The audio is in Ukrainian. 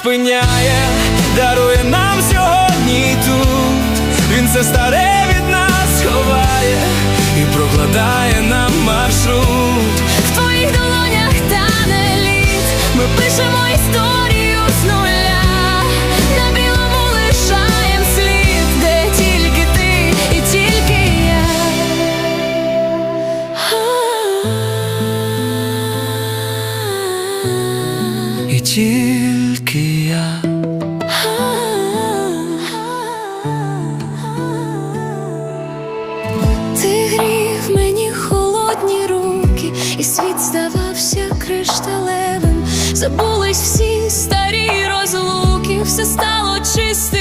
спиняє, дарує нам сьогодні тут. Він все старе від нас ховає і прокладає нам маршрут. В твоїх долонях та не лід, ми пишемо історію з нуля, тільки я. Ти грів мені холодні руки, і світ здавався кришталевим. Забулись всі старі розлуки, все стало чистим